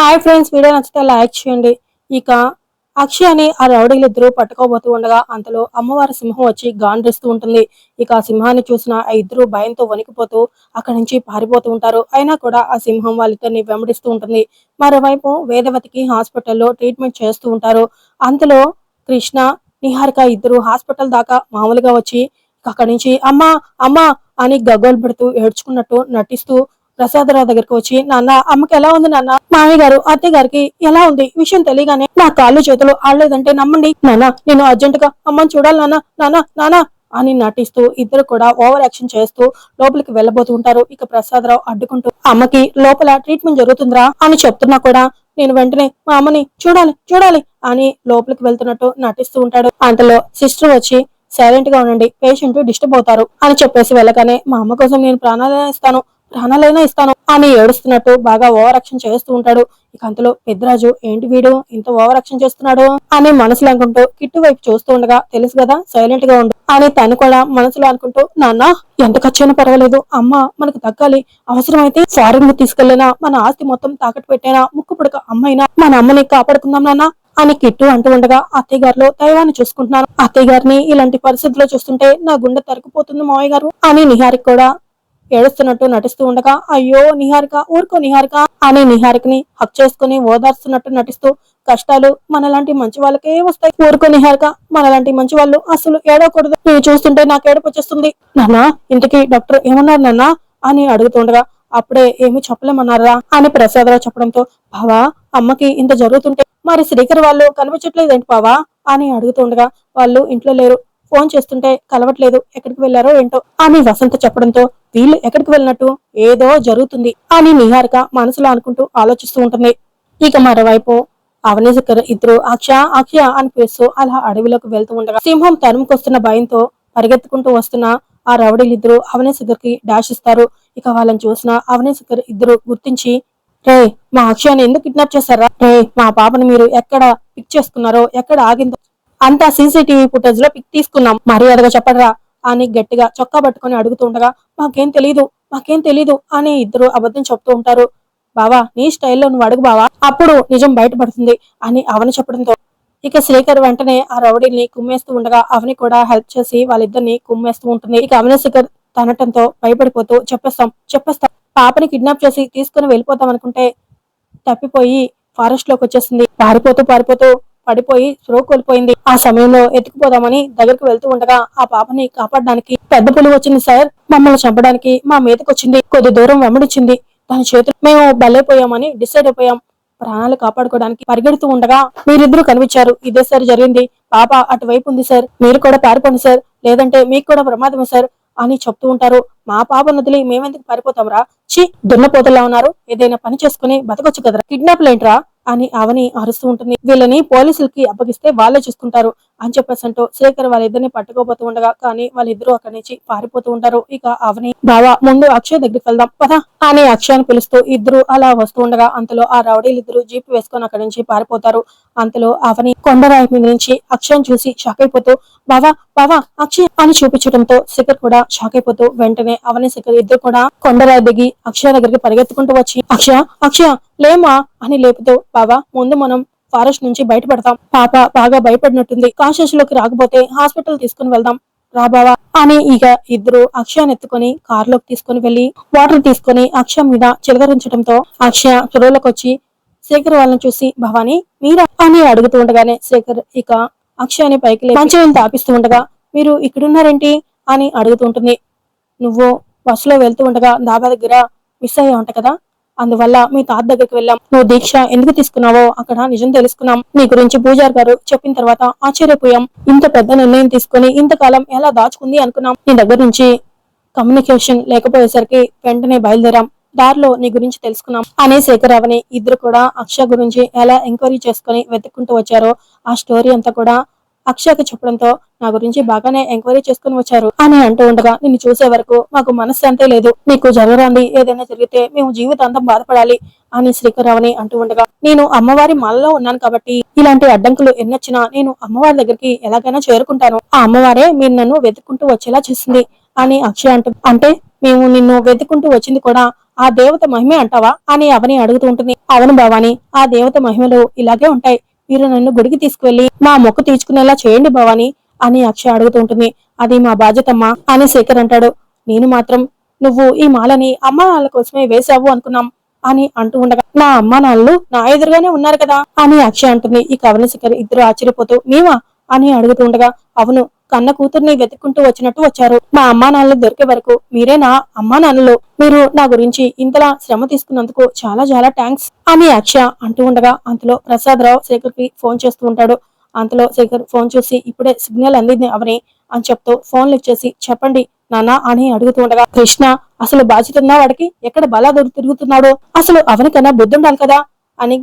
Hi friends video నచ్చితే like చేయండి. ఇక అక్షయ్ అని ఆ రౌడీలు ఇద్దరు పట్టుకోబోతూ ఉండగా అంతలో అమ్మవారి సింహం వచ్చి గాండ్రిస్తూ ఉంటుంది. ఇక ఆ సింహాన్ని చూసిన ఆ ఇద్దరు భయంతో వణికిపోతూ అక్కడి నుంచి పారిపోతూ ఉంటారు. అయినా కూడా ఆ సింహం వాళ్ళిద్దరిని వెంబడిస్తూ ఉంటుంది. మరోవైపు వేదవతికి హాస్పిటల్లో ట్రీట్మెంట్ చేస్తూ ఉంటారు. అంతలో కృష్ణ నిహారిక ఇద్దరు హాస్పిటల్ దాకా మామూలుగా వచ్చి అక్కడి నుంచి అమ్మా అమ్మా అని గగ్గోలు పెడుతూ ఏడ్చుకున్నట్టు నటిస్తూ ప్రసాదరావు దగ్గరికి వచ్చి నాన్న అమ్మకి ఎలా ఉంది నాన్న? మామయ్య గారు అత్తయ్య గారికి ఎలా ఉంది? విషయం తెలియగానే నా కాళ్ళు చేతులు ఆడలేదంటే నమ్మండి. నాన్న నేను అర్జెంట్గా అమ్మని చూడాలి నాన్న. నాన్న నాన్న అని నటిస్తూ ఇద్దరు కూడా ఓవర్ యాక్షన్ చేస్తూ లోపలికి వెళ్ళబోతూ ఉంటారు. ఇక ప్రసాదరావు అడ్డుకుంటూ అమ్మకి లోపల ట్రీట్మెంట్ జరుగుతుందిరా అని చెప్తున్నా కూడా నేను వెంటనే మా అమ్మని చూడాలి చూడాలి అని లోపలికి వెళ్తున్నట్టు నటిస్తూ ఉంటాడు. అంతలో సిస్టర్ వచ్చి సైలెంట్గా ఉండండి పేషెంట్ డిస్టర్బ్ అవుతారు అని చెప్పేసి వెళ్ళగానే మా అమ్మ కోసం నేను ప్రాణాలయం ఇస్తాను ప్రాణాలైనా ఇస్తాను. అని ఏడుస్తున్నట్టు బాగా ఓవరాక్షన్ చేస్తూ ఉంటాడు. ఇక అంతలో పెద్దరాజు ఏంటి వీడు? ఇంత ఓవరాక్షన్ చేస్తున్నాడు? అని మనసులో అనుకుంటూ కిట్టు వైపు చూస్తూ ఉండగా తెలుసు కదా సైలెంట్గా ఉండు. అని తను కూడా మనసులో అనుకుంటూ నాన్న ఎంత ఖర్చైనా పర్వాలేదు. అమ్మ మనకు తగ్గాలి. అవసరమైతే ఫారెన్కు తీసుకెళ్ళినా మన ఆస్తి మొత్తం తాకట్టు పెట్టైనా ముక్కు పుడక అమ్మైనా మన అమ్మని కాపాడుకుందాం నాన్న. అని కిట్టు అంటూ ఉండగా అత్తయ్య గారిలో దైవాన్ని చూసుకుంటున్నాను. అత్తయ్య గారిని ఇలాంటి పరిస్థితుల్లో చూస్తుంటే నా గుండె తరుకుపోతుంది మావయ్య గారు. అని నిహారిక కూడా ఏడుస్తున్నట్టు నటిస్తూ ఉండగా అయ్యో నిహారిక ఊరుకో నిహారిక అని నిహారికని హక్ చేసుకుని ఓదార్స్తున్నట్టు నటిస్తూ కష్టాలు మనలాంటి మంచి వాళ్ళకే వస్తాయి. ఊరుకో నిహారిక మనలాంటి మంచి వాళ్ళు అసలు ఏడవకూడదు. నువ్వు చూస్తుంటే నాకు ఏడుపు వచ్చేస్తుంది. నాన్న ఇంతకీ డాక్టర్ ఏమన్నారు నాన్న? అని అడుగుతుండగా అప్పుడే ఏమి చెప్పలేమన్నారా? అని ప్రసాదరావు చెప్పడంతో బావా అమ్మకి ఇంత జరుగుతుంటే మరి శ్రీకర్ వాళ్ళు కనిపించట్లేదేంటి బావా? అని అడుగుతుండగా వాళ్ళు ఇంట్లో లేరు. ఫోన్ చేస్తుంటే కలవట్లేదు ఎక్కడికి వెళ్ళారో ఏంటో అని వసంత చెప్పడంతో వీళ్ళు ఎక్కడికి వెళ్ళినట్టు ఏదో జరుగుతుంది అని నిహారిక మనసులో అనుకుంటూ ఆలోచిస్తూ ఉంటుంది. ఇక మరోవైపు అవనేశకర్ ఇద్దరు అక్ష అక్ష అని పిలుస్తూ అలా అడవిలోకి వెళ్తూ ఉండగా సింహం తరుముకొస్తున్న భయంతో పరిగెత్తుకుంటూ వస్తున్న ఆ రౌడీలిద్దరూ అవనేశకర్కి డాష్ ఇస్తారు. ఇక వాళ్ళని చూసిన అవనేశకర్ ఇద్దరు గుర్తించి రే మా అక్షయాన్ని ఎందుకు కిడ్నాప్ చేశారా? రే మా పాపని మీరు ఎక్కడ పిక్ చేసుకున్నారో ఎక్కడ ఆగిందో అంతా సీసీటీవీ ఫుటేజ్లో పిక్ తీసుకున్నాం. మర్యాదగా చెప్పడరా? అని గట్టిగా చొక్కా పట్టుకొని అడుగుతుండగా మాకేం తెలీదు మాకేం తెలీదు అని ఇద్దరు అబద్ధం చెప్తూ ఉంటారు. బావా నీ స్టైల్లో నువ్వు అడుగు బావా అప్పుడు నిజం బయటపడుతుంది అని అవని చెప్పడంతో. ఇక శ్రీకర్ వెంటనే ఆ రౌడీని కుమ్మేస్తూ ఉండగా అవని కూడా హెల్ప్ చేసి వాళ్ళిద్దరిని కుమ్మేస్తూ ఉంటుంది. ఇక అవని శిఖర్ తనటంతో భయపడిపోతూ చెప్పేస్తాం చెప్పేస్తాం పాపని కిడ్నాప్ చేసి తీసుకుని వెళ్ళిపోతాం అనుకుంటే తప్పిపోయి ఫారెస్ట్లోకి వచ్చేసింది పారిపోతూ పారిపోతూ పడిపోయి స్ట్రోక్ కోల్పోయింది. ఆ సమయంలో ఎత్తుకుపోదామని దగ్గరికి వెళ్తూ ఉండగా ఆ పాపని కాపాడడానికి పెద్ద పులి వచ్చింది సార్. మమ్మల్ని చంపడానికి మా మీదకి వచ్చింది కొద్ది దూరం వెంబడిచ్చింది దాని చేతులు మేము బలైపోయామని డిసైడ్ అయిపోయాం. ప్రాణాలు కాపాడుకోవడానికి పరిగెడుతూ ఉండగా మీరిద్దరూ కనిపించారు. ఇదే సార్ జరిగింది. పాప అటువైపు ఉంది సార్. మీరు కూడా పారిపోండి సార్. లేదంటే మీకు కూడా ప్రమాదమే సార్ అని చెప్తూ ఉంటారు. మా పాప నదిలి మేమెందుకు పారిపోతాంరా చి దున్నపోతలా ఉన్నారు. ఏదైనా పని చేసుకుని బతకొచ్చు కదరా. కిడ్నాప్ ఏంట్రా? అని అవని అరుస్తూ ఉంటుంది. వీళ్ళని పోలీసులకి అప్పగిస్తే వాళ్ళే చూసుకుంటారు. అని చెప్పేసి అంటూ శేఖర్ వాళ్ళిద్దరిని పట్టుకోబోతూ ఉండగా కానీ వాళ్ళిద్దరూ అక్కడి నుంచి పారిపోతూ ఉంటారు. ఇక అవని బావా ముందు అక్షయ్ దగ్గరికి వెళ్దాం. పదా అని అక్షయాన్ని పిలుస్తూ ఇద్దరు అలా వస్తూ ఉండగా అంతలో ఆ రౌడీలు ఇద్దరు జీప్ వేసుకొని అక్కడి నుంచి పారిపోతారు. అంతలో అవని కొండరాయి మీద నుంచి అక్షయం చూసి షాక్ అయిపోతూ బావా బావా అక్షయ్ అని చూపించడంతో శిఖర్ కూడా షాక్ అయిపోతూ వెంటనే అవని శిఖర్ ఇద్దరు కూడా కొండరాయి దిగి అక్షయ దగ్గరికి పరిగెత్తుకుంటూ వచ్చి అక్షయ అక్షయ లేమా అని లేపుతూ బావా ముందు మనం ఫారెస్ట్ నుంచి బయటపడతాం. పాప బాగా భయపడినట్టుంది. కాన్షియస్లోకి రాకపోతే హాస్పిటల్ తీసుకుని వెళ్దాం. రాబావా అని ఇక ఇద్దరు అక్షయాన్ని ఎత్తుకొని కారులోకి తీసుకుని వెళ్ళి వాటర్ తీసుకొని అక్షయ మీద చిలకరించడంతో అక్షయ చెరువులకు వచ్చి శేఖర్ వాళ్ళని చూసి భవాని మీరా? అని అడుగుతూ ఉండగానే శేఖర్ ఇక అక్షయాన్ని పైకి లేపి తాపిస్తూ ఉండగా మీరు ఇక్కడున్నారేంటి? అని అడుగుతూ ఉంటుంది. నువ్వు బస్సులో వెళ్తూ ఉండగా దాబా దగ్గర మిస్ అయ్యా ఉంట కదా? అందువల్ల మీ తాత దగ్గరికి వెళ్ళాం. నువ్వు దీక్ష ఎందుకు తీసుకున్నావో అక్కడ నిజం తెలుసుకున్నాం. నీ గురించి పూజారి గారు చెప్పిన తర్వాత ఆశ్చర్యపోయాం. ఇంత పెద్ద నిర్ణయం తీసుకుని ఇంతకాలం ఎలా దాచుకుంది అనుకున్నాం. నీ దగ్గర నుంచి కమ్యూనికేషన్ లేకపోయేసరికి వెంటనే బయలుదేరాం. దారిలో నీ గురించి తెలుసుకున్నాం. అనే శేఖరావని ఇద్దరు కూడా అక్ష గురించి ఎలా ఎంక్వైరీ చేసుకుని వెతుక్కుంటూ వచ్చారో ఆ స్టోరీ అంతా కూడా అక్షయకి చెప్పడంతో నా గురించి బాగానే ఎంక్వైరీ చేసుకుని వచ్చారు. అని అంటూ ఉండగా నిన్ను చూసే వరకు మాకు మనశ్శాంతే లేదు. నీకు జరగరాంది ఏదైనా జరిగితే మేము జీవితాంతం బాధపడాలి అని శ్రీకరావని అంటూ ఉండగా నేను అమ్మవారి మాలలో ఉన్నాను కాబట్టి ఇలాంటి అడ్డంకులు ఎన్నొచ్చినా నేను అమ్మవారి దగ్గరికి ఎలాగైనా చేరుకుంటాను. ఆ అమ్మవారే మీరు నన్ను వెతుక్కుంటూ వచ్చేలా చేసింది అని అక్షయ అంటూ అంటే మేము నిన్ను వెతుక్కుంటూ వచ్చింది కూడా ఆ దేవత మహిమే అంటావా అని అవని అడుగుతూ ఉంటుంది. అవును భవాని ఆ దేవత మహిమలు ఇలాగే ఉంటాయి. మీరు నన్ను గుడికి తీసుకువెళ్ళి మా మొక్కు తీర్చుకునేలా చేయండి భవాని అని అక్షయ అడుగుతూ ఉంటుంది. అది మా బాధ్యతమ్మా అని శేఖర్ అంటాడు. నేను మాత్రం నువ్వు ఈ మాలని అమ్మా నాన్నల కోసమే వేశావు అనుకున్నాం అని అంటూ ఉండగా నా అమ్మ నాన్నలు నా ఎదురుగానే ఉన్నారు కదా అని అక్షయ అంటుంది. ఈ కవన శిఖర్ ఇద్దరు ఆశ్చర్యపోతూ మేమా? అని అడుగుతూ ఉండగా అవును కన్న కూతుర్ని వెతుక్కుంటూ వచ్చినట్టు వచ్చారు. మా అమ్మా నాన్నలు దొరికే వరకు మీరే నా అమ్మా నాన్నలు. మీరు నా గురించి ఇంతలా శ్రమ తీసుకున్నందుకు చాలా చాలా థ్యాంక్స్ అని అక్ష అంటూ ఉండగా అంతలో ప్రసాదరావు శేఖర్కి ఫోన్ చేస్తూ ఉంటాడు. అంతలో శేఖర్ ఫోన్ చూసి ఇప్పుడే సిగ్నల్ అందింది అవని అని చెప్తూ ఫోన్ లిఫ్ట్ చేసి చెప్పండి నానా అని అడుగుతూ ఉండగా కృష్ణ అసలు బాధ్యత వాడికి ఎక్కడ బలా దొరికి తిరుగుతున్నాడో? అసలు అవనికన్నా బుద్ధుండాలి కదా? అని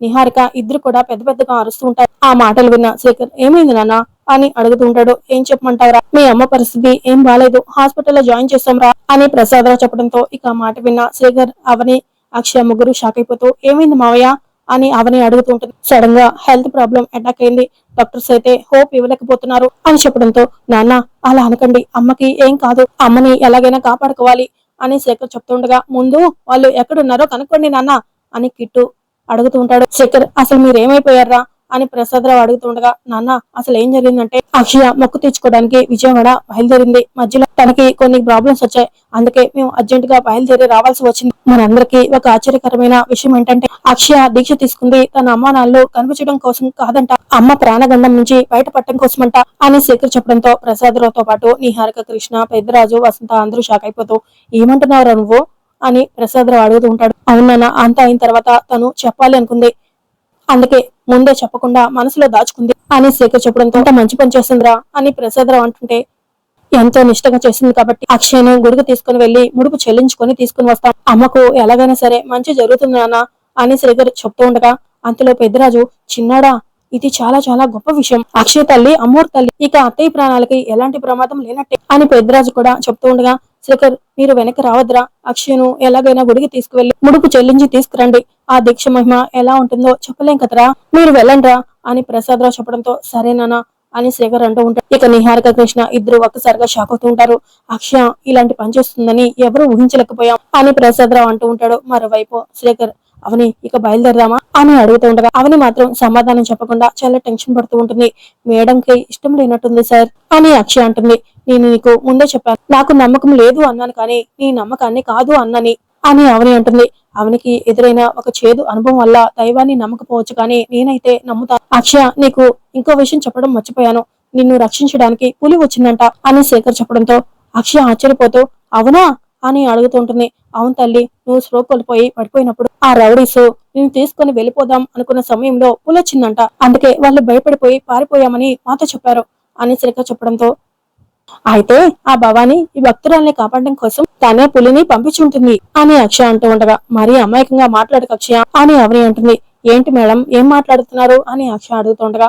నిహారిక ఇద్దరు కూడా పెద్ద పెద్దగా అరుస్తూ ఉంటారు. ఆ మాటలు విన్న శేఖర్ ఏమైంది నాన్న? అని అడుగుతూ ఉంటాడు ఏం చెప్పమంటావురా? మీ అమ్మ పరిస్థితి ఏం బాలేదు. హాస్పిటల్లో జాయిన్ చేస్తాంరా అని ప్రసాదరావు చెప్పడంతో ఇక మాట విన్న శేఖర్ అవని అక్షయ ముగ్గురు షాక్ అయిపోతూ ఏమైంది మావయ్య? అని అవని అడుగుతుంటుంది. సడన్గా హెల్త్ ప్రాబ్లం అటాక్ అయింది. డాక్టర్స్ అయితే హోప్ ఇవ్వలేకపోతున్నారు అని చెప్పడంతో నాన్న అలా అనకండి. అమ్మకి ఏం కాదు. అమ్మని ఎలాగైనా కాపాడుకోవాలి అని శేఖర్ చెప్తుండగా ముందు వాళ్ళు ఎక్కడున్నారో కనుక్కోండి నాన్న అని కిట్టు అడుగుతూ ఉంటాడు. శేఖర్ అసలు మీరేమైపోయారా? అని ప్రసాదరావు అడుగుతుండగా నాన్న అసలు ఏం జరిగిందంటే అక్షయ మొక్కు తెచ్చుకోవడానికి విజయవాడ బయలుదేరింది. మధ్యలో తనకి కొన్ని ప్రాబ్లమ్స్ వచ్చాయి. అందుకే మేము అర్జెంట్గా బయలుదేరి రావాల్సి వచ్చింది. మనందరికీ ఒక ఆశ్చర్యకరమైన విషయం ఏంటంటే అక్షయ దీక్ష తీసుకుంది. తన అమ్మా నాన్నలు కనిపించడం కోసం కాదంట. అమ్మ ప్రాణగండం నుంచి బయటపడటం కోసమంట అని శేఖర్ చెప్పడంతో ప్రసాదరావుతో పాటు నిహారిక కృష్ణ పెద్దరాజు వసంత అందరూ షాక్ అయిపోతూ ఏమంటున్నావురా నువ్వు? అని ప్రసాదరావు అడుగుతూ ఉంటాడు. అవునన్నా అంతా అయిన తర్వాత తను చెప్పాలి అనుకుంది. అందుకే ముందే చెప్పకుండా మనసులో దాచుకుంది అని శేఖర్ చెప్పడంతో మంచి పని చేస్తుందిరా అని ప్రసాదరావు అంటుంటే ఎంతో నిష్టగా చేసింది కాబట్టి అక్షయను గుడికి తీసుకుని వెళ్ళి ముడుపు చెల్లించుకొని తీసుకుని వస్తాం. అమ్మకు ఎలాగైనా సరే మంచి జరుగుతుంది నాన్న అని శ్రీధర్ చెప్తూ ఉండగా అంతలో పెద్దరాజు చిన్నాడా? ఇది చాలా చాలా గొప్ప విషయం. అక్షయ తల్లి అమ్మోరు తల్లి ఇక అత్తయ్య ప్రాణాలకి ఎలాంటి ప్రమాదం లేనట్టే అని పెద్దరాజు కూడా చెప్తూ ఉండగా శేఖర్ మీరు వెనక్కి రావద్రా అక్షయను ఎలాగైనా గుడికి తీసుకువెళ్ళి ముడుపు చెల్లించి తీసుకురండి. ఆ దీక్ష మహిమ ఎలా ఉంటుందో చెప్పలేం కదరా. మీరు వెళ్ళండ్రా అని ప్రసాదరావు చెప్పడంతో సరేనానా అని శేఖర్ అంటూ ఉంటాడు. ఇక నిహారిక కృష్ణ ఇద్దరు ఒక్కసారిగా షాక్ అవుతూ ఉంటారు. అక్షయ ఇలాంటి పని చేస్తుందని ఎవరు ఊహించలేకపోయాం అని ప్రసాదరావు అంటూ ఉంటాడు. మరోవైపు శేఖర్ అవని ఇక బయలుదేరదామా? అని అడుగుతూ ఉండగా అవని మాత్రం సమాధానం చెప్పకుండా చాలా టెన్షన్ పడుతూ ఉంటుంది. మేడంకి ఇష్టం లేనట్టుంది సార్ అని అక్షయ అంటుంది. నేను నీకు ముందే చెప్పాను. నాకు నమ్మకం లేదు అన్నాను కానీ నీ నమ్మకాన్ని కాదు అన్నని అని అవని అంటుంది. అవనికి ఎదురైన ఒక చేదు అనుభవం వల్ల దైవాన్ని నమ్మకపోవచ్చు కానీ నేనైతే నమ్ముతాను అక్షయ నీకు ఇంకో విషయం చెప్పడం మర్చిపోయాను. నిన్ను రక్షించడానికి పులి వచ్చిందంట అని శేఖర్ చెప్పడంతో అక్షయ ఆశ్చర్యపోతూ అవునా? అని అడుగుతుంటుంది. అవును తల్లి నువ్వు స్లో కోల్పోయి పడిపోయినప్పుడు ఆ రౌడీస్ నేను తీసుకొని వెళ్ళిపోదాం అనుకున్న సమయంలో పులి వచ్చిందంట. అందుకే వాళ్ళు భయపడిపోయి పారిపోయామని మాతో చెప్పారు అని శేఖర్ చెప్పడంతో. అయితే ఆ భవాని ఈ భక్తురాల్ని కాపాడడం కోసం తనే పులిని పంపించుంటుంది అని అక్షయ అంటూ ఉండగా. మరీ అమాయకంగా మాట్లాడక అక్షయ అని అవని అంటుంది. ఏంటి మేడం ఏం మాట్లాడుతున్నారు? అని అక్షయ అడుగుతుండగా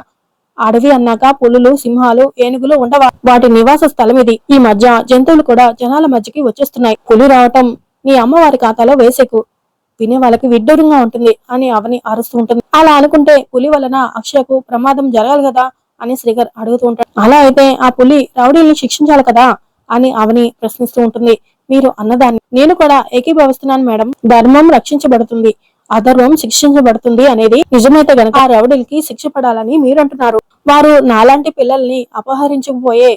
అడవి అన్నాక పులులు సింహాలు ఏనుగులు ఉండవా? వాటి నివాస స్థలం ఇది. ఈ మధ్య జంతువులు కూడా జనాల మధ్యకి వచ్చేస్తున్నాయి. పులి రావటం నీ అమ్మవారి ఖాతాలో వేసేకు. వినే వాళ్ళకి విడ్డూరంగా ఉంటుంది అని అవని అరుస్తూ ఉంటుంది. అలా అనుకుంటే పులి వలన అక్షయకు ప్రమాదం జరగాలి కదా అని శ్రీగర్ అడుగుతూ ఉంటాడు. అలా అయితే ఆ పులి రౌడీల్ని శిక్షించాలి కదా అని అవని ప్రశ్నిస్తూ ఉంటుంది. మీరు అన్నదాన్ని నేను కూడా ఏకీభవిస్తున్నాను మేడం. ధర్మం రక్షించబడుతుంది. అధర్వం శిక్షించబడుతుంది అనేది నిజమైతే గనక ఆ రౌడీలకి శిక్ష పడాలని మీరు అంటున్నారు వారు నాలాంటి పిల్లల్ని అపహరించకపోయే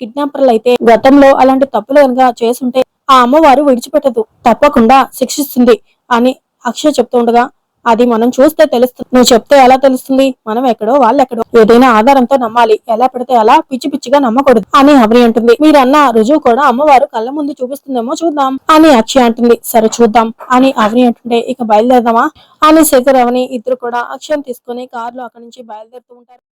కిడ్నాపర్లు అయితే గతంలో అలాంటి తప్పులు కనుక చేసుంటే ఆ అమ్మవారు విడిచిపెట్టదు తప్పకుండా శిక్షిస్తుంది అని అక్షయ్ చెప్తుండగా అది మనం చూస్తే తెలుస్తుంది. నువ్వు చెప్తే ఎలా తెలుస్తుంది? మనం ఎక్కడో వాళ్ళు ఎక్కడో ఏదైనా ఆధారంతో నమ్మాలి. ఎలా పెడితే అలా పిచ్చి పిచ్చిగా నమ్మకూడదు అని అవని అంటుంది. మీరన్న రుజువు కూడా అమ్మవారు కళ్ళ ముందు చూపిస్తుందేమో చూద్దాం అని అక్షయ అంటుంది. సరే చూద్దాం అని అవని అంటుంటే ఇక బయలుదేరదామా అని శేఖర్ అవని ఇద్దరు కూడా అక్షయం తీసుకుని కారులో అక్కడి నుంచి బయలుదేరుతూ ఉంటారు.